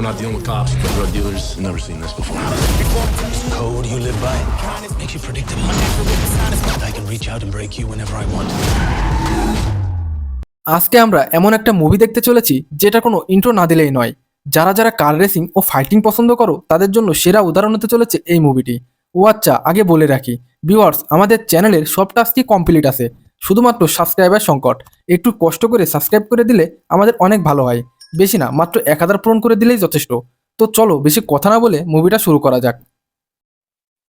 We're not dealing with cops, but drug dealers. Never seen this before. Code you live by makes you predictable. I can reach out and break you whenever I want. আজকে আমরা এমন একটা movie দেখতে চলেছি যেটা কোনো intro না দিলেই নয় যারা যারা কার রেসিং ও ফাইটিং পছন্দ করো তাদের জন্য সেরা উদাহরণ হতে চলেছে এই মুভিটি ও আচ্ছা আগে বলে রাখি ভিউয়ার্স আমাদের চ্যানেলের সব টাস্কই কমপ্লিট আছে শুধুমাত্র সাবস্ক্রাইবার সংকট একটু কষ্ট করে সাবস্ক্রাইব করে দিলে আমাদের অনেক ভালো হয় বেশি না, মাত্র এক হাজার পূরণ করে দিলেই যথেষ্ট। তো চলো, বেশি কথা না বলে মুভিটা শুরু করা যাক।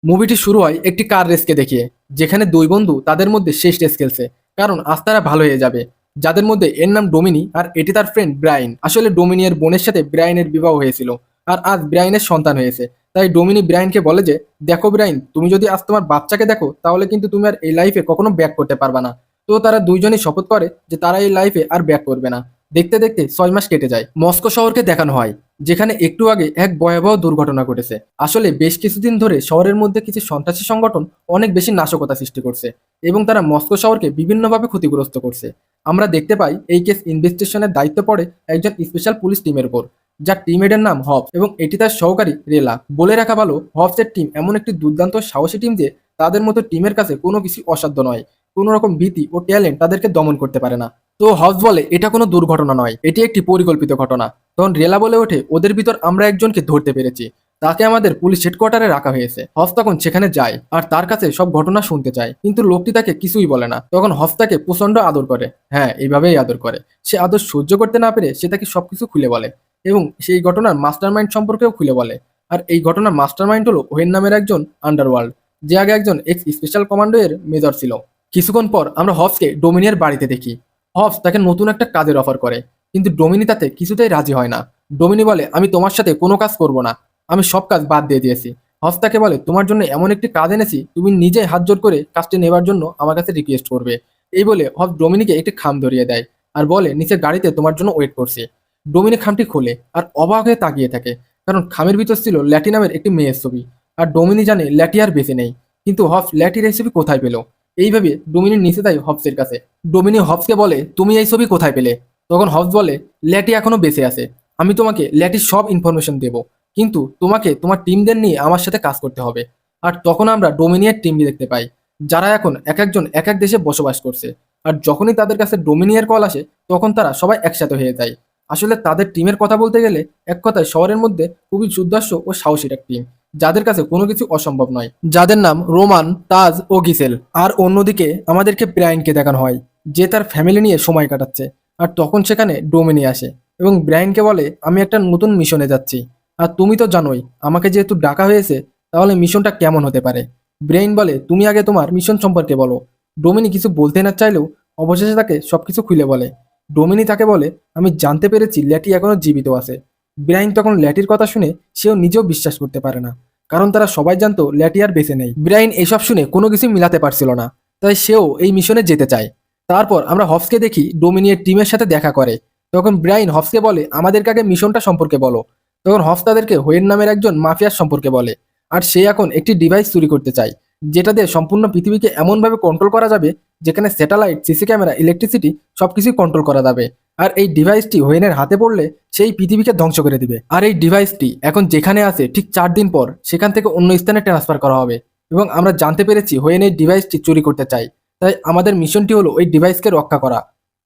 মুভিটি শুরু হয় একটি কার রেসকে দেখিয়ে, যেখানে দুই বন্ধু তাদের মধ্যে শেষ রেস খেলছে। কারণ আজ তারা ভালো হয়ে যাবে। যাদের মধ্যে এর নাম ডোমিনি আর এটি তার ফ্রেন্ড ব্রাইন। আসলে ডোমিনিয়ের বোনের সাথে ব্রাইনের বিবাহ হয়েছিল আর আজ ব্রাইনের সন্তান হয়েছে। তাই ডোমিনি ব্রাইনকে বলে যে, দেখো ব্রাইন, তুমি যদি আজ তোমার বাচ্চাকে দেখো, তাহলে কিন্তু তুমি আর এই লাইফে কখনো ব্যাক করতে পারবে না। তো তারা দুইজনই শপথ করে যে তারা এই লাইফে আর ব্যাক করবে না। দেখতে দেখতে ছয় মাস কেটে যায়। মস্কো শহরকে দেখানো হয়, যেখানে একটু আগে এক ভয়াবহ দুর্ঘটনা ঘটেছে। আসলে বেশ কিছুদিন ধরে শহরের মধ্যে কিছু সন্ত্রাসী সংগঠন অনেক বেশি নাশকতা সৃষ্টি করছে এবং তারা মস্কো শহরকে বিভিন্নভাবে ক্ষতিগ্রস্ত করছে। আমরা দেখতে পাই, এই কেস ইনভেস্টিগেশনের দায়িত্ব পড়ে একজন স্পেশাল পুলিশ টিমের উপর, যার টিমের নাম হব এবং এটি তার সহকারী রেলা। বলে রাখা ভালো হবসের টিম এমন একটি দুর্দান্ত সাহসী টিম যে তাদের মতো টিমের কাছে কোনো কিছু অসাধ্য নয়। কোনো রকম ভীতি ও ট্যালেন্ট তাদেরকে দমন করতে পারে না। তো হবস বলে এটা কোনো দুর্ঘটনা নয়, এটি একটি পরিকল্পিত ঘটনা। তখন রেলা বলে ওঠে, ওদের ভিতর আমরা একজনকে ধরতে পেরেছি, তাকে আমাদের পুলিশ হেডকোয়ার্টারে রাখা হয়েছে। হফ তখন সেখানে যায় আর তার কাছে সব ঘটনা শুনতে চায়, কিন্তু লোকটি তাকে কিছুই বলে না। তখন হফ তাকে প্রচণ্ড আদর করে। হ্যাঁ এইভাবেই আদর করে। সে আদর সহ্য করতে না পেরে সে তাকে সবকিছু খুলে বলে এবং সেই ঘটনার মাস্টার মাইন্ড সম্পর্কেও খুলে বলে। আর এই ঘটনার মাস্টার মাইন্ড হলো ওহেন নামের একজন আন্ডারওয়ার্ল্ড, যে আগে একজন এক্স স্পেশাল কমান্ডো এর মেজর ছিল। কিছুক্ষণ পর আমরা হফসকে ডোমিনিয়ার বাড়িতে দেখি। হফস তাকে নতুন একটা কাজের অফার করে। কিন্তু ডোমিনি তাতে কিছুতেই রাজি হয় না। ডোমিনি বলে, আমি তোমার সাথে কোনো কাজ করব না। আমি সব কাজ বাদ দিয়ে দিয়েছি। হফস তাকে বলে, তোমার জন্য এমন একটি কাজ এনেছি, তুমি নিজে হাত জোর করে কাজটি নেবার জন্য আমার কাছে রিকোয়েস্ট করবে। এই বলে হফস ডোমিনিকে একটি খাম ধরিয়ে দেয় আর বলে নিচে গাড়িতে তোমার জন্য ওয়েট করছে। ডোমিনি খামটি খোলে আর অবাক হয়ে তাকিয়ে থাকে, কারণ খামের ভিতর ছিল ল্যাটি নামের একটি মেয়ের ছবি। আর ডোমিনি জানে ল্যাটি আর বেঁচে নেই। কিন্তু হফস ল্যাটির এই ছবি কোথায় পেল? এইভাবে ডোমিনি নিচে দেয় হবসের কাছে। ডোমিনি হবসকে বলে, তুমি এই ছবি কোথায় পেলে? তখন হবস বলে, ল্যাটি এখনও বেঁচে আছে। আমি তোমাকে ল্যাটির সব ইনফরমেশন দেব। কিন্তু তোমাকে তোমার টিমদের নিয়ে আমার সাথে কাজ করতে হবে। আর তখন আমরা ডোমিনিয়ার টিম দেখতে পাই, যারা এখন এক একজন এক এক দেশে বসবাস করছে। আর যখনই তাদের কাছে ডোমিনিয়ার কল আসে, তখন তারা সবাই একসাথে হয়ে যায়। আসলে তাদের টিমের কথা বলতে গেলে, এক কথায় শহরের মধ্যে খুবই সুদর্শ ও সাহসীর এক টিম যাদের কাছে কোনো কিছু অসম্ভব নয়। যাদের নাম রোমান, তাজ ও গিসেল। আর অন্যদিকে আমাদেরকে ব্রাইনকে দেখানো হয়, যে তার ফ্যামিলি নিয়ে সময় কাটাচ্ছে। আর তখন সেখানে ডোমিনি আসে এবং ব্রাইনকে বলে, আমি একটা নতুন মিশনে যাচ্ছি। আর তুমি তো জানোই, আমাকে যেহেতু ডাকা হয়েছে, তাহলে মিশনটা কেমন হতে পারে? ব্রেইন বলে, তুমি আগে তোমার মিশন সম্পর্কে বলো। ডোমিনি কিছু বলতে না চাইলেও অবশেষে তাকে সবকিছু খুলে বলে। ডোমিনি তাকে বলে, আমি জানতে পেরেছি ল্যাটি এখনও জীবিত আছে। ব্রাইন তখন ল্যাটির কথা শুনে সেও নিজেও বিশ্বাস করতে পারে না, কারণ তারা সবাই জানতো ল্যাটি আর বেঁচে নেই। ব্রাইন এসব শুনে কোনো কিছু মিলাতে পারছিল না, তাই সেও এই মিশনে যেতে চায়। তারপর আমরা হফসকে দেখি ডোমিনিয়ের টিমের সাথে দেখা করে। তখন ব্রাইন হফসকে বলে আমাদের আগে মিশনটা সম্পর্কে বলো। তখন হফস তাদেরকে হোয়েন নামের একজন মাফিয়ার সম্পর্কে বলে, আর সে এখন একটি ডিভাইস চুরি করতে চায়। যেটা দিয়ে সম্পূর্ণ পৃথিবীকে এমনভাবে কন্ট্রোল করা যাবে, যেখানে স্যাটেলাইট সিসি ক্যামেরা ইলেকট্রিসিটি সব কিছুই কন্ট্রোল করা যাবে। আর এই ডিভাইসটি হোয়েনের হাতে পড়লে সেই পৃথিবীকে ধ্বংস করে দিবে। আর এই ডিভাইসটি এখন যেখানে আছে, ঠিক চার দিন পর সেখান থেকে অন্য স্থানে ট্রান্সফার করা হবে। এবং আমরা জানতে পেরেছি হোয়েন এই ডিভাইসটি চুরি করতে চাই তাই আমাদের মিশনটি হলো ওই ডিভাইসকে রক্ষা করা।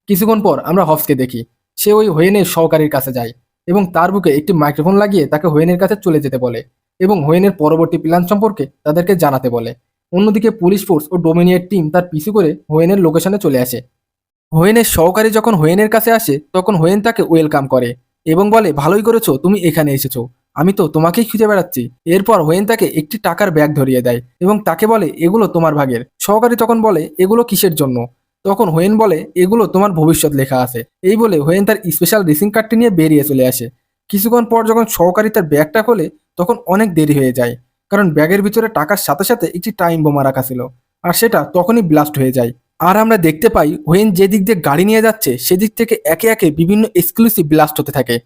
কিছুক্ষণ পর আমরা হফসকে দেখি। সে ওই হোয়েনের সহকারীর কাছে যায় এবং তার বুকে একটি মাইক্রোফোন লাগিয়ে তাকে হোয়েনের কাছে চলে যেতে বলে এবং হোয়েনের পরবর্তী প্ল্যান সম্পর্কে তাদেরকে জানাতে বলে। অন্যদিকে পুলিশ ফোর্স ও ডোমিনিয়ের টিম তার পিছু করে হোয়েনের লোকেশনে চলে আসে। হোয়েনের সহকারী যখন হোয়েনের কাছে আসে, তখন হোয়েন তাকে ওয়েলকাম করে এবং বলে, ভালোই করেছ, তুমি এখানে এসেছ। আমি তো তোমাকেই খুঁজে বেড়াচ্ছি। এরপর হোয়েন তাকে একটি টাকার ব্যাগ ধরিয়ে দেয় এবং তাকে বলে, এগুলো তোমার ভাগের। সহকারী তখন বলে, এগুলো কিসের জন্য? তখন হোয়েন বলে, এগুলো তোমার ভবিষ্যৎ লেখা আছে। এই বলে হোয়েন তার স্পেশাল রেসিং কার্ডটি নিয়ে বেরিয়ে চলে আসে। কিছুক্ষণ পর যখন সহকারী তার ব্যাগটা খোলে, তখন অনেক দেরি হয়ে যায়। কারণ ব্যাগের ভিতরে টাকার সাথে সাথে একটি টাইম বোমা রাখা ছিল। আর সেটা তখনই ব্লাস্ট হয়ে যায়। আর আমরা দেখতে পাই হোয়েন যে দিক দিয়ে গাড়ি নিয়ে যাচ্ছে, সেদিক থেকে একে একে বিভিন্ন এক্সক্লুসিভ ব্লাস্ট হতে থাকে।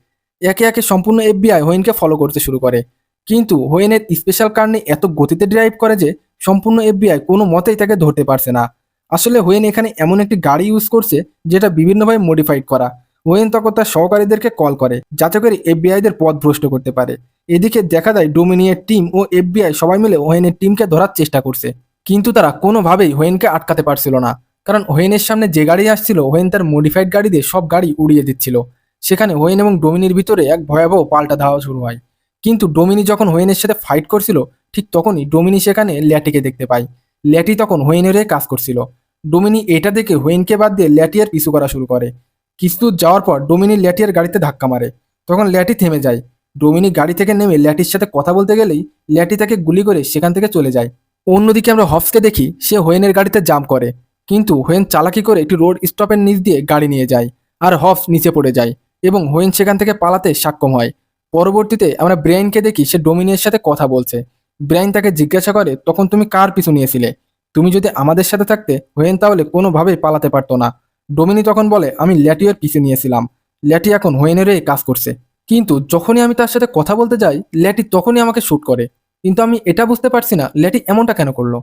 একে একে সম্পূর্ণ এফবিআই হোয়েনকে ফলো করতে শুরু করে। কিন্তু হোয়েনের স্পেশাল কার নিয়ে এত গতিতে ড্রাইভ করে যে, সম্পূর্ণ এফবিআই কোনো মতেই তাকে ধরতে পারছে না। আসলে হোয়েন এখানে এমন একটি গাড়ি ইউজ করছে, যেটা বিভিন্নভাবে মডিফাইড করা। ওয়েন তখন তার সহকারীদেরকে কল করে, যাতে করে এফবিআইদের পথ ভ্রষ্ট করতে পারে। এদিকে দেখা যায় ডোমিনিয়ের টিম ও এফবিআই সবাই মিলে ওয়েনের টিমকে ধরার চেষ্টা করছে, কিন্তু তারা কোনোভাবেই হোয়েনকে আটকাতে পারছিল না। কারণ হোয়েনের সামনে যে গাড়ি আসছিল হোয়েন তার মডিফাইড গাড়ি দিয়ে সব গাড়ি উড়িয়ে দিচ্ছিল। সেখানে হোয়েন এবং ডোমিনির ভিতরে এক ভয়াবহ পাল্টা ধাওয়া শুরু হয়। কিন্তু ডোমিনি যখন হোয়েনের সাথে ফাইট করছিল, ঠিক তখনই ডোমিনি সেখানে ল্যাটিকে দেখতে পায়। ল্যাটি তখন হোয়েনের হয়ে কাজ করছিল। ডোমিনি এটা দেখে হোয়েনকে বাদ দিয়ে ল্যাটিয়ার পিছু করা শুরু করে। কিছু যাওয়ার পর ডোমিনি ল্যাটিয়ার গাড়িতে ধাক্কা মারে। তখন ল্যাটি থেমে যায়। ডোমিনি গাড়ি থেকে নেমে ল্যাটির সাথে কথা বলতে গেলেই ল্যাটি তাকে গুলি করে সেখান থেকে চলে যায়। অন্যদিকে আমরা হফসকে দেখি, সে হোয়েনের গাড়িতে জাম্প করে। কিন্তু হোয়েন চালাকি করে একটি রোড স্টপের নিচ দিয়ে গাড়ি নিয়ে যায় আর হফস নিচে পড়ে যায় এবং হোয়েন সেখান থেকে পালাতে সক্ষম হয়। পরবর্তীতে আমরা ব্রেইনকে দেখি, সে ডোমিনিয়ের সাথে কথা বলছে। ব্রেইন তাকে জিজ্ঞাসা করে, তখন তুমি কার পিছু নিয়েছিলে? তুমি যদি আমাদের সাথে থাকতে, হোয়েন তাহলে কোনোভাবেই পালাতে পারতো না। ডোমিনি তখন বলে, আমি ল্যাটিওর পিছু নিয়েছিলাম। ল্যাটি এখন হোয়েনের হয়ে কাজ করছে। কিন্তু যখনই আমি তার সাথে কথা বলতে যাই, ল্যাটি তখনই আমাকে শ্যুট করে। কিন্তু আমি এটা বুঝতে পারছি না, ল্যাটি এমনটা কেন করল?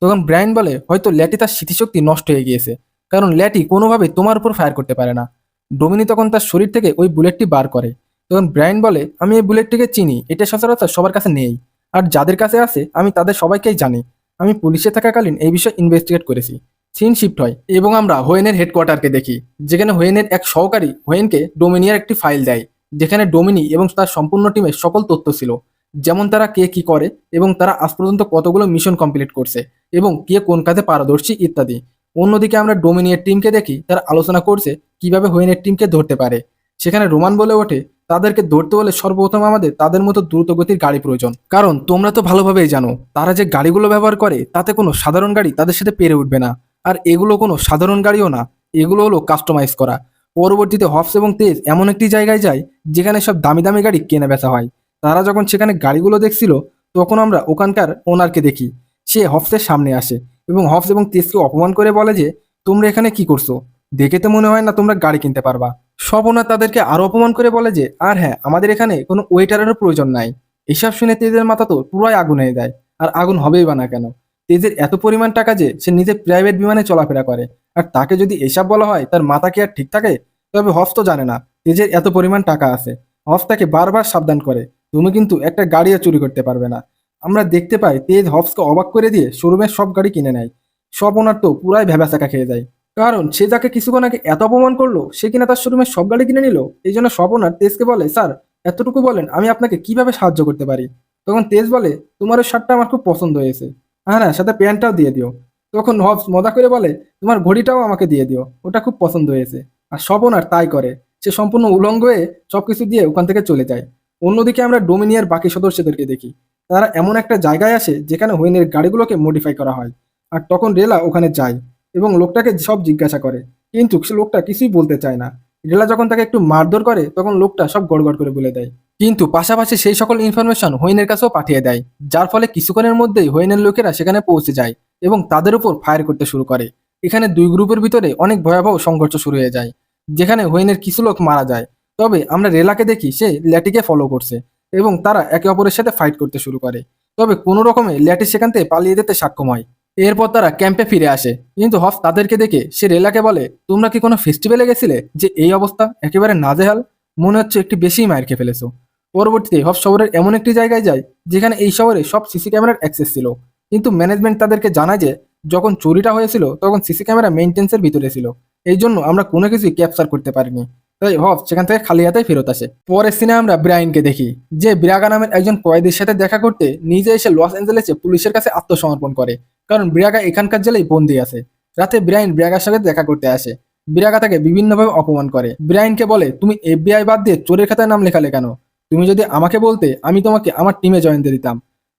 তখন ব্রায়ন বলে, হয়তো ল্যাটি তার স্মৃতিশক্তি নষ্ট হয়ে গিয়েছে। কারণ ল্যাটি কোনোভাবে তোমার উপর ফায়ার করতে পারে না। ডোমিনি তখন তার শরীর থেকে ওই বুলেটটি বার করে। তখন ব্রায়ন বলে, আমি এই বুলেটটিকে চিনি, এটা সচরাচর সবার কাছে নেই। আর যাদের কাছে আছে, আমি তাদের সবাইকেই জানি। আমি পুলিশে থাকাকালীন এই বিষয়ে ইনভেস্টিগেট করেছি। সিন শিফট হয় এবং আমরা হোয়েনের হেডকোয়ার্টারকে দেখি, যেখানে হোয়েনের এক সহকারী হোয়েনকে ডোমিনিয়ার একটি ফাইল দেয়। যেখানে ডোমিনি এবং তার সম্পূর্ণ টিমের সকল তথ্য ছিল। যেমন তারা কে কি করে এবং তারা আজ পর্যন্ত কতগুলো মিশন কমপ্লিট করছে এবং কে কোন কাজে পারদর্শী ইত্যাদি। অন্যদিকে আমরা ডোমিনিয়ের টিমকে দেখি, তারা আলোচনা করছে কীভাবে হোয়েনের টিমকে ধরতে পারে। সেখানে রোমান বলে ওঠে, তাদেরকে ধরতে হলে সর্বপ্রথম আমাদের তাদের মতো দ্রুতগতির গাড়ি প্রয়োজন। কারণ তোমরা তো ভালোভাবেই জানো, তারা যে গাড়িগুলো ব্যবহার করে, তাতে কোনো সাধারণ গাড়ি তাদের সাথে পেরে উঠবে না। আর এগুলো কোনো সাধারণ গাড়িও না, এগুলো হলো কাস্টমাইজ করা। পরবর্তীতে হফস এবং তেজ এমন একটি জায়গায় যায় যেখানে সব দামি দামি গাড়ি কেনা বেচা হয়। তারা যখন সেখানে গাড়িগুলো দেখছিল, তখন আমরা ওখানকার ওনারকে দেখি। সে হফসের সামনে আসে এবং হফস এবং তেজকে অপমান করে বলে যে, তোমরা এখানে কি করছ? দেখে তো মনে হয় না তোমরা গাড়ি কিনতে পারবা। সব ওনার তাদেরকে আরও অপমান করে বলে যে, আর হ্যাঁ আমাদের এখানে কোনো ওয়েটারেরও প্রয়োজন নাই। এসব শুনে তেজের মাথা তো পুরাই আগুন হয়ে যায় আর আগুন হবেই বা না কেন? তেজের এত পরিমাণ টাকা যে সে নিজের প্রাইভেট বিমানে চলাফেরা করে। আর তাকে যদি এসব বলা হয়, তার মাথা কি আর ঠিক থাকে? তবে হফ তো জানে না তেজের এত পরিমাণ টাকা আছে। হফ তাকে বারবার সাবধান করে, তুমি কিন্তু একটা গাড়িও চুরি করতে পারবে না। আমরা দেখতে পাই তেজ হফসকে অবাক করে দিয়ে শোরুমের সব গাড়ি কিনে নেয়। সব ওনার তো পুরাই ভেবাচাকা খেয়ে যায়। কারণ সে যাকে কিছুক্ষণ আগে এত অপমান করল, সে কিনা তার শোরুমের সব গাড়ি কিনে নিল? এই জন্য সব ওনার তেজকে বলে, স্যার, এতটুকু বলেন, আমি আপনাকে কীভাবে সাহায্য করতে পারি? তখন তেজ বলে, তোমার ওই শার্টটা আমার খুব পছন্দ হয়েছে। হ্যাঁ হ্যাঁ সাথে প্যান্টটাও দিয়ে দিও। তখন হবস মজা করে বলে, তোমার ঘড়িটাও আমাকে দিয়ে দিও। ওটা খুব পছন্দ হয়েছে। আর স্বপন আর তাই করে। সে সম্পূর্ণ উলঙ্গ হয়ে সবকিছু দিয়ে ওখান থেকে চলে যায়। অন্যদিকে আমরা ডোমিনিয়ার বাকি সদস্যদেরকে দেখি। তারা এমন একটা জায়গায় আসে যেখানে হোয়েনের গাড়িগুলোকে মডিফাই করা হয়। আর তখন রেলা ওখানে যায় এবং লোকটাকে সব জিজ্ঞাসা করে। কিন্তু সে লোকটা কিছুই বলতে চায় না। রেলা যখন তাকে একটু মারধর করে, তখন লোকটা সব গড়গড় করে বলে দেয়। কিন্তু পাশাপাশি সেই সকল ইনফরমেশন হোয়েনের কাছেও পাঠিয়ে দেয়, যার ফলে কিছুক্ষণের মধ্যেই হোয়েনের লোকেরা সেখানে পৌঁছে যায় এবং তাদের উপর ফায়ার করতে শুরু করে। এখানে দুই গ্রুপের ভিতরে অনেক ভয়াবহ সংঘর্ষ শুরু হয়ে যায়, যেখানে হোয়েনের কিছু লোক মারা যায়। তবে আমরা রেলাকে দেখি, সে ল্যাটিকে ফলো করছে এবং তারা একে অপরের সাথে ফাইট করতে শুরু করে। তবে কোনো রকমে ল্যাটি সেখান থেকে পালিয়ে যেতে সক্ষম হয়। এরপর তারা ক্যাম্পে ফিরে আসে, কিন্তু হফ তাদেরকে দেখে সে রেলাকে বলে, তোমরা কি কোনো ফেস্টিভ্যালে গেছিলে? যে এই অবস্থা? একেবারে নাজেহাল। মনে হচ্ছে একটু বেশিই মায়ের খেয়ে ফেলেছো। পরবর্তীতে হফ শহরের এমন একটি জায়গায় যায়, যেখানে এই শহরে সব সিসি ক্যামেরার অ্যাক্সেস ছিল। কিন্তু ম্যানেজমেন্ট তাদেরকে জানায় যে, যখন চুরিটা হয়েছিল, তখন সিসি ক্যামেরা মেনটেন্সের ভিতরে ছিল। এই জন্য আমরা কোনো কিছুই ক্যাপচার করতে পারিনি। তাই হব সেখান থেকে খালি হাতে ফেরত আসে। পরের সিনে আমরা ব্রাইনকে দেখি, যে ব্রাগা নামের একজন কয়েদির সাথে দেখা করতে নিজে এসে লস অ্যাঞ্জেলেসে পুলিশের কাছে আত্মসমর্পণ করে। কারণ ব্রাগা এখানকার জেলায় বন্দি আছে। রাতে ব্রাইন ব্রাগার সাথে দেখা করতে আসে। ব্রাগা তাকে বিভিন্নভাবে অপমান করে। ব্রাইনকে বলে, তুমি এফবিআই বাদ দিয়ে চোরের খাতায় নাম লেখালে কেন? তুমি যদি আমাকে বলতে, আমি তোমাকে আমার টিমে জয়েন দিয়ে দিতাম।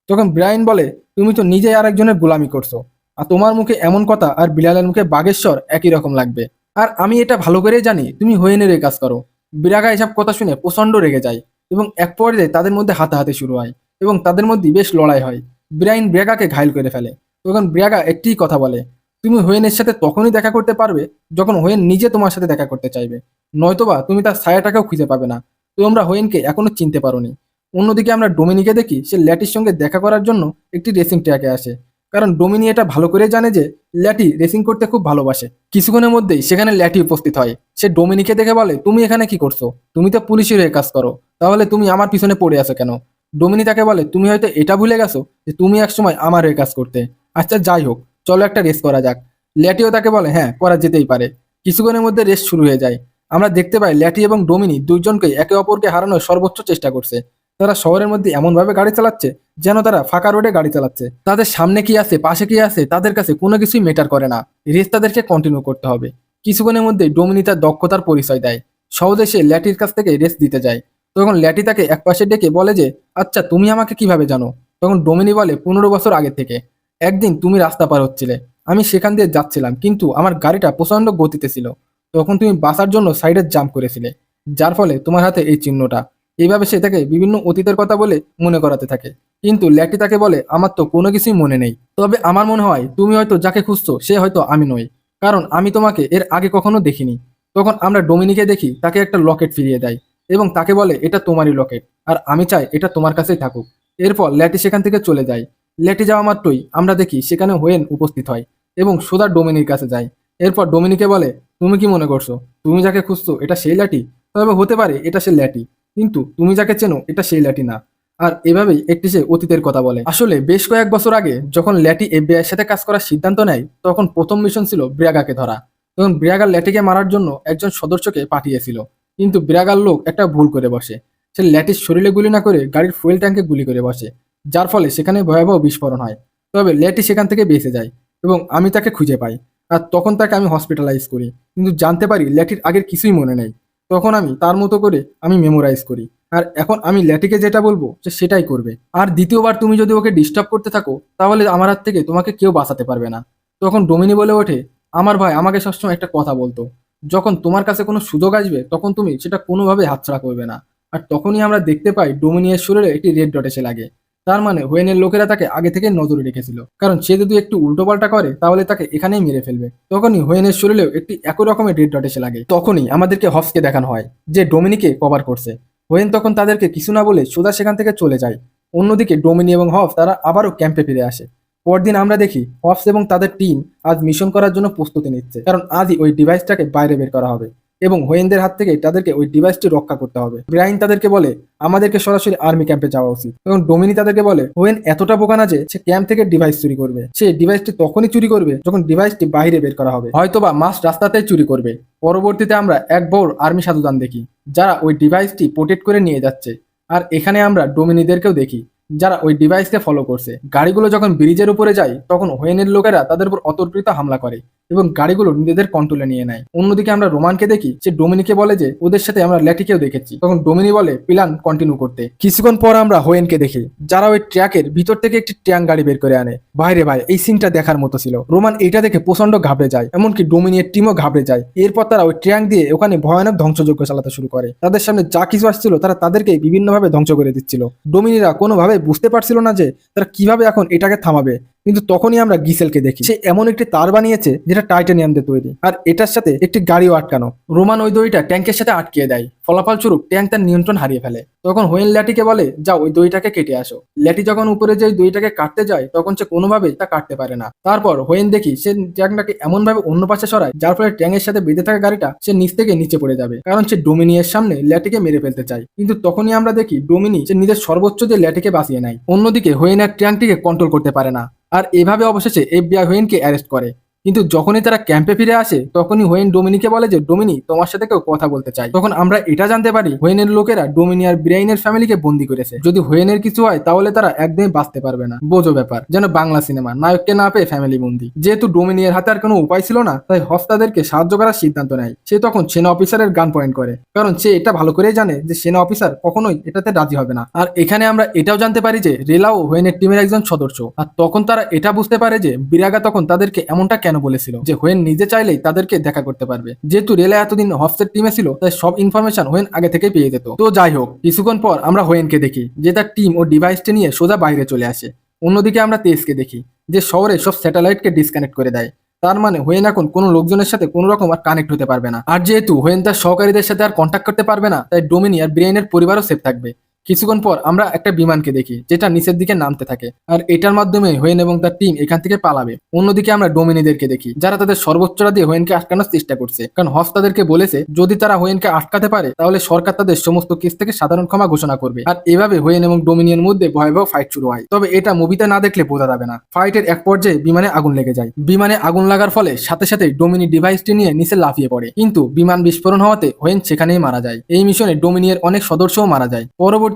তখন ব্রাইন বলে, তুমি তো নিজেই আর একজনের গোলামি করছ। আর তোমার মুখে এমন কথা আর বিলালের মুখে বাগেশ্বর একই রকম লাগবে। আর আমি এটা ভালো করেই জানি, তুমি হোয়েনের এই কাজ করো। বিরাগা এসব কথা শুনে প্রচণ্ড রেগে যায় এবং এক পর্যায়ে তাদের মধ্যে হাতাহাতি শুরু হয় এবং তাদের মধ্যে বেশ লড়াই হয়। ব্রাইন ব্রেগাকে ঘায়ল করে ফেলে। তখন ব্রেগা একটিই কথা বলে, তুমি হোয়েনের সাথে তখনই দেখা করতে পারবে যখন হোয়েন নিজে তোমার সাথে দেখা করতে চাইবে। নয়তোবা তুমি তার ছায়াটাকেও খুঁজে পাবে না। তোমরা হোয়েনকে এখনও চিনতে পারোনি। অন্যদিকে আমরা ডোমিনিকে দেখি, সে ল্যাটির সঙ্গে দেখা করার জন্য একটি রেসিং ট্র্যাকে আসে। কারণ ডোমিনি এটা ভালো করে জানে যে, ল্যাটি রেসিং করতে খুব ভালোবাসে। কিছুক্ষণের মধ্যেই সেখানে ল্যাটি উপস্থিত হয়। সে ডোমিনিকে দেখে বলে, তুমি এখানে কি করছ? তুমি তো পুলিশের হয়ে কাজ করো। তাহলে তুমি আমার পিছনে পড়ে আছো কেন? ডোমিনি তাকে বলে, তুমি হয়তো এটা ভুলে গেছো যে তুমি একসময় আমার হয়ে কাজ করতে। আচ্ছা যাই হোক, চলো একটা রেস করা যাক। ল্যাটিও তাকে বলে হ্যাঁ করা যেতেই পারে। কিছুক্ষণের মধ্যে রেস শুরু হয়ে যায়। আমরা দেখতে পাই ল্যাটি এবং ডোমিনি দুইজনকে একে অপরকে হারানোর সর্বোচ্চ চেষ্টা করছে। তারা শহরের মধ্যে এমনভাবে গাড়ি চালাচ্ছে যেন তারা ফাঁকা রোডে গাড়ি চালাচ্ছে। তাদের সামনে কি আছে, পাশে কি আছে, তাদের কাছে কোনো কিছুই মেটার করে না। রেস তাদেরকে কন্টিনিউ করতে হবে। কিছুক্ষণের মধ্যে ডোমিনি তার দক্ষতার পরিচয় দেয়। সহজে সে ল্যাটির কাছ থেকে রেস দিতে যায়। তখন ল্যাটি তাকে একপাশে ডেকে বলে যে আচ্ছা তুমি আমাকে কীভাবে জানো? তখন ডোমিনি বলে, পনেরো বছর আগে থেকে। একদিন তুমি রাস্তা পার হচ্ছিলে। আমি সেখান দিয়ে যাচ্ছিলাম, কিন্তু আমার গাড়িটা প্রচণ্ড গতিতে ছিল। তখন তুমি বাসার জন্য সাইডে জাম্প করেছিলে, যার ফলে তোমার হাতে এই চিহ্নটা। এইভাবে সে তাকে বিভিন্ন অতীতের কথা বলে মনে করাতে থাকে। কিন্তু ল্যাটি তাকে বলে, আমার তো কোনো কিছুই মনে নেই। তবে আমার মনে হয়, তুমি হয়তো যাকে খুঁজছো, সে হয়তো আমি নই। কারণ আমি তোমাকে এর আগে কখনো দেখিনি। তখন আমরা ডোমিনিকে দেখি, তাকে একটা লকেট ফিরিয়ে দেয় এবং তাকে বলে, এটা তোমারই লকেট। আর আমি চাই এটা তোমার কাছেই থাকুক। এরপর ল্যাটি সেখান থেকে চলে যায়। ল্যাটি যাওয়া মাত্রই আমরা দেখি সেখানে হোয়েন উপস্থিত হয় এবং সোজা ডোমিনির কাছে যায়। এরপর ডোমিনিকে বলে তুমি কি মনে করছ? তুমি যাকে খুঁজছো, এটা সেই ল্যাটি তবে হতে পারে এটা সে ল্যাটি, কিন্তু তুমি যাকে চেনো, এটা সেই ল্যাটি না। আর এভাবেই একটি সে অতীতের কথা বলে। আসলে বেশ কয়েক বছর আগে যখন ল্যাটি এফবিআই সাথে কাজ করার সিদ্ধান্ত নেয়, তখন প্রথম মিশন ছিল ব্রিয়াগাকে ধরা। তখন ব্রিয়াগার ল্যাটিকে মারার জন্য একজন সদস্যকে পাঠিয়েছিল। কিন্তু ব্রিয়াগার লোক একটা ভুল করে বসে। সে ল্যাটির শরীরে গুলি না করে গাড়ির ফুয়েল ট্যাঙ্কে গুলি করে বসে, যার ফলে সেখানে ভয়াবহ বিস্ফোরণ হয়। তবে ল্যাটি সেখান থেকে বেঁচে যায় এবং আমি তাকে খুঁজে পাই। আর তখন তাকে আমি হসপিটালাইজ করি। কিন্তু জানতে পারি ল্যাটির আগের কিছুই মনে নেই। তখন আমি তার মতো করে আমি মেমোরাইজ করি। আর এখন আমি ল্যাটিকে যেটা বলব সে সেটাই করবে। আর দ্বিতীয়বার তুমি যদি ওকে ডিস্টার্ব করতে থাকো, তাহলে আমার হাত থেকে তোমাকে কেউ বাঁচাতে পারবে না। তখন ডোমিনি বলে ওঠে, আমার ভাই, আমাকে সবসময় একটা কথা বলতো। যখন তোমার কাছে কোনো সুযোগ আসবে, তখন তুমি সেটা কোনোভাবে হাতছাড়া করবে না। আর তখনই আমরা দেখতে পাই ডোমিনিয়ের শরীরে একটি রেড ডট এসে লাগে। তার মানে হোয়েনের লোকেরা তাকে আগে থেকে নজরে রেখেছিল। কারণ সে যদি একটু উল্টোপাল্টা করে, তাহলে তাকে এখানেই মেরে ফেলবে। তখনই হোয়েনের শরীরেও একটি একই রকমের রেড ডট এসে লাগে। তখনই আমাদেরকে হফসকে দেখানো হয়, যে ডোমিনিকে কভার করছে। হোয়েন তখন তাদেরকে কিছু না বলে সোজা সেখান থেকে চলে যায়। অন্যদিকে ডোমিনি এবং হফ তারা আবারও ক্যাম্পে ফিরে আসে। পরদিন আমরা দেখি হফস এবং তাদের টিম আজ মিশন করার জন্য প্রস্তুতি নিচ্ছে। কারণ আজই ওই ডিভাইসটাকে বাইরে বের করা হবে। এবং হোয়েনদের হাত থেকে তাদেরকে ওই ডিভাইসটি রক্ষা করতে হবে। ব্রাইন তাদেরকে বলে, আমাদেরকে সরাসরি আর্মি ক্যাম্পে যাওয়া উচিত। এবং ডোমিনি তাদেরকে বলে, হোয়েন এতটা বোকা না যে সে ক্যাম্প থেকে ডিভাইস চুরি করবে। সে ডিভাইসটি তখনই চুরি করবে যখন ডিভাইসটি বাইরে বের করা হবে। হয়তোবা মাস রাস্তাতেই চুরি করবে। পরবর্তীতে আমরা এক বড় আর্মি সাধুদান দেখি, যারা ওই ডিভাইসটি প্রোটেক্ট করে নিয়ে যাচ্ছে। আর এখানে আমরা ডোমিনিদেরকেও দেখি, যারা ওই ডিভাইসকে ফলো করছে। গাড়িগুলো যখন ব্রিজের উপরে যায়, তখন হোয়েনের লোকেরা তাদের উপর অতর্কিত হামলা করে। এবং গাড়িগুলো নিজেদের কন্ট্রোলে নিয়ে নেয়। অন্যদিকে আমরা রোমানকে দেখি যে ডোমিনিকে বলে যে, ওদের সাথে আমরা ল্যাটিকেও দেখেছি। তখন ডোমিনি বলে, প্ল্যান কন্টিনিউ করতে। কিছুক্ষণ পর আমরা হোয়েনকে দেখি, যারা ওই ট্র্যাকের ভিতর থেকে একটি ট্যাঙ্ক গাড়ি বের করে আনে। বাইরে ভাই, এই সিনটা দেখার মতো ছিল। রোমান এইটা দেখে প্রচণ্ড ঘাবড়ে যায়, এমনকি ডোমিনিয়ের টিমও ঘাবড়ে যায়। এরপর তারা ওই ট্র্যাঙ্ক দিয়ে ওখানে ভয়ানক ধ্বংসযজ্ঞ চালাতে শুরু করে। তাদের সামনে যা কিছু আসছিল, তারা তাদেরকে বিভিন্নভাবে ধ্বংস করে দিচ্ছিল। ডোমিনিরা কোনোভাবে বুঝতে পারছিল না যে, তারা কীভাবে এখন এটাকে থামাবে। কিন্তু তখনই আমরা গিসেলকে দেখি। সে এমন একটি তার বানিয়েছে যেটা টাইটানিয়াম দিয়ে তৈরি। আর এটার সাথে একটি গাড়িও আটকানো। রোমান ওই দড়িটা ট্যাঙ্কের সাথে আটকিয়ে দেয়। ফলাফল স্বরূপ ট্যাঙ্ক তার নিয়ন্ত্রণ হারিয়ে ফেলে। তখন হোয়েন ল্যাটিকে বলে, যাও, ওই দইটাকে কেটে আসো। ল্যাটি যখন উপরে যে দইটাকে কাটতে যায়, তখন সে কোনোভাবেই তা কাটতে পারে না। তারপর হোয়েন দেখি সে ট্যাঙ্কটাকে এমনভাবে অন্য পাশে সরায়, যার ফলে ট্যাঙ্কের সাথে বেঁধে থাকা গাড়িটা সে নিচ থেকে নিচে পড়ে যাবে, কারণ সে ডোমিনিয়ের সামনে ল্যাটিকে মেরে ফেলতে চায়। কিন্তু তখনই আমরা দেখি ডোমিনি সে নিজের সর্বোচ্চ দিয়ে ল্যাটিকে বাঁচিয়ে নেয়। অন্যদিকে হোয়েন আর ট্যাঙ্কটিকে কন্ট্রোল করতে পারে না। আর এভাবে অবশেষে এফবিআই হোয়েনকে অ্যারেস্ট করে। কিন্তু যখনই তারা ক্যাম্পে ফিরে আসে, তখনই হোয়েন ডোমিনিকে বলে যে ডোমিনি তোমার সাথে কেউ কথা বলতে চাই তখন আমরা এটা জানতে পারি হোয়েনের লোকেরা ডোমিনি আর ব্রেইনের ফ্যামিলিকে বন্দি করেছে। যদি হোয়েনের কিছু হয়, তাহলে তারা একদমই বাঁচতে পারবে না। বোঝো ব্যাপার, যেন বাংলা সিনেমা নায়ককে না পেয়ে ফ্যামিলি বন্দি। যেহেতু ডোমিনিয়ার হাতে আর কোনো উপায় ছিল না, তাই হফ তাদেরকে সাহায্য করার সিদ্ধান্ত নেয়। সে তখন সেনা অফিসারের গান পয়েন্ট করে। কারণ সে এটা ভালো করেই জানে যে, সেনা অফিসার কখনোই এটাতে রাজি হবে না। আর এখানে আমরা এটাও জানতে পারি যে, রেলাও হোয়েনের টিমের একজন সদস্য। আর তখন তারা এটা বুঝতে পারে যে, বিরাগা তখন তাদেরকে এমনটা কেন বলেছিল? যে হোয়েন নিজে চাইলেই তাদেরকে দেখা করতে পারবে। যেহেতু রেলা এতদিন হফসের টিমে ছিল, তাই সব ইনফরমেশন হোয়েন আগে থেকে পেয়ে যেত। তো যাই হোক, কিছুক্ষণ পর আমরা হোয়েনকে দেখি, যে তার টিম ও ডিভাইসটি নিয়ে সোজা বাইরে চলে আসে। অন্যদিকে আমরা তেজকে দেখি, যে শহরে সব স্যাটেলাইটকে ডিসকানেক্ট করে দেয়। তার মানে হোয়েন এখন কোনো লোকজনের সাথে কোনো রকম আর কানেক্ট হতে পারবে না। আর যেহেতু হোয়েন তার সহকারীদের সাথে আর কন্ট্যাক্ট করতে পারবে না, তাই ডোমিনি আর ব্রেইনের পরিবারও সেফ থাকবে। কিছুক্ষণ পর আমরা একটা বিমানকে দেখি, যেটা নিচের দিকে নামতে থাকে। আর এটার মাধ্যমে হোয়েন এবং তার টিম এখান থেকে পালাবে। অন্যদিকে আমরা ডোমিনিদেরকে দেখি, যারা তাদের সর্বোচ্চটা দিয়ে হোয়েনকে আটকানোর চেষ্টা করছে। কারণ হস তাদেরকে বলেছে, যদি তারা হোয়েনকে আটকাতে পারে, তাহলে সরকার তাদের সমস্ত কেস থেকে সাধারণ ক্ষমা ঘোষণা করবে। আর এভাবে হোয়েন এবং ডোমিনিয়ন মধ্যে ভয়াবহ ফাইট শুরু হয়। তবে এটা মুভিতে না দেখলে বোঝা যাবে না। ফাইটের এক পর্যায়ে বিমানে আগুন লেগে যায়। বিমানে আগুন লাগার ফলে সাথে সাথে ডোমিনি ডিভাইসটি নিয়ে নিচে লাফিয়ে পড়ে। কিন্তু বিমান বিস্ফোরণ হওয়াতে হোয়েন সেখানেই মারা যায়। এই মিশনে ডোমিনিয়ের অনেক সদস্যও মারা যায়।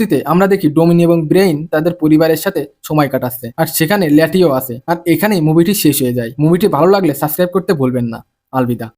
পরবর্তীতে আমরা দেখি ডোমিনি এবং ব্রেইন তাদের পরিবারের সাথে সময় কাটাচ্ছে। আর সেখানে ল্যাটিও আছে। আর এখানেই মুভিটি শেষ হয়ে যায়। মুভিটি ভালো লাগলে সাবস্ক্রাইব করতে ভুলবেন না। আলবিদা।